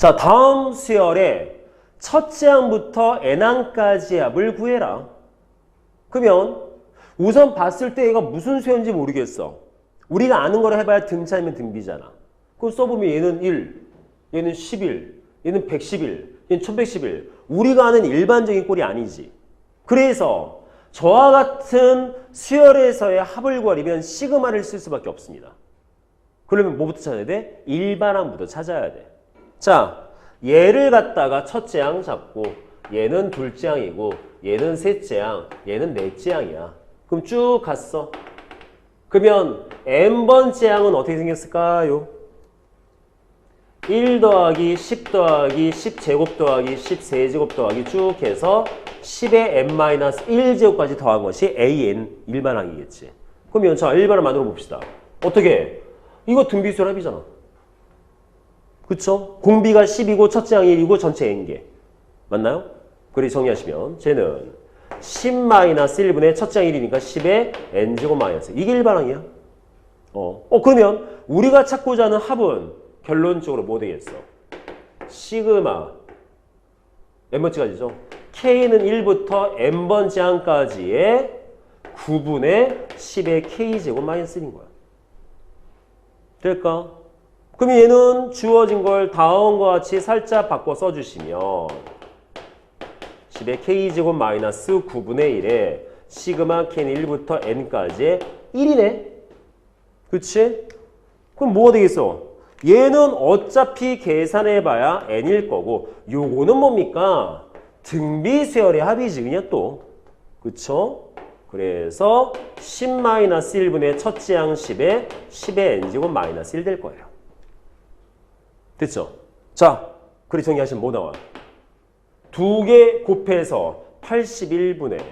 자, 다음 수열에 첫째 항부터 n항까지의 합을 구해라. 그러면 우선 봤을 때 얘가 무슨 수열인지 모르겠어. 우리가 아는 거를 해봐야 등차이면 등비잖아. 그럼 써보면 얘는 1, 얘는 11, 얘는 111, 얘는 1111. 우리가 아는 일반적인 꼴이 아니지. 그래서 저와 같은 수열에서의 합을 구하려면 시그마를 쓸 수밖에 없습니다. 그러면 뭐부터 찾아야 돼? 일반항부터 찾아야 돼. 자, 얘를 갖다가 첫째 항 잡고 얘는 둘째 항이고 얘는 셋째 항, 얘는 넷째 항이야. 그럼 쭉 갔어. 그러면 n번째 항은 어떻게 생겼을까요? 1 더하기 10 더하기 10제곱 더하기 10세제곱 더하기 쭉 해서 10의 n-1제곱까지 더한 것이 an 일반항이겠지. 그러면 자 일반항 만들어 봅시다. 어떻게? 이거 등비수랍이잖아. 그쵸? 공비가 10이고 첫째 항이 1이고 전체 n개. 맞나요? 그리 정리하시면 쟤는 10-1분의 첫째 항 1이니까 10의 n제곱 마이너스. 이게 일반항이야. 어. 어 그러면 우리가 찾고자 하는 합은 결론적으로 뭐 되겠어? 시그마 n번째까지죠. k는 1부터 n번째 항까지의 9분의 10의 k제곱 마이너스 1인 거야. 될까? 그럼 얘는 주어진 걸 다음과 같이 살짝 바꿔 써주시면 10의 k제곱 마이너스 9분의 1에 시그마 k는 1부터 n까지의 1이네. 그치? 그럼 뭐가 되겠어? 얘는 어차피 계산해봐야 n일 거고 요거는 뭡니까? 등비수열의 합이지 그냥 또. 그쵸? 그래서 10-1분의 첫째 항 10에 10의 n제곱 마이너스 1 될 거예요. 됐죠? 자, 그리 정리하시면 뭐 나와? 두 개 곱해서 81분의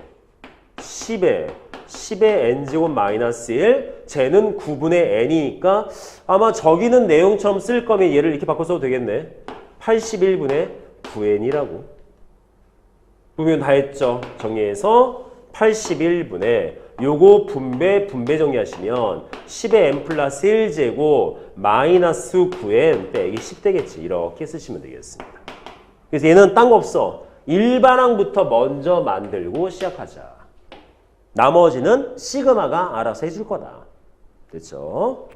10에 10의 n제곱 마이너스 1 쟤는 9분의 n이니까 아마 저기는 내용처럼 쓸 거면 얘를 이렇게 바꿔 써도 되겠네 81분의 9n이라고 보면 다 했죠 정리해서 81분의 요거 분배 분배 정리하시면 10의 n 플러스 1제곱 마이너스 9n 빼기 10 되겠지 이렇게 쓰시면 되겠습니다 그래서 얘는 딴 거 없어 일반항부터 먼저 만들고 시작하자 나머지는 시그마가 알아서 해줄 거다. 됐죠?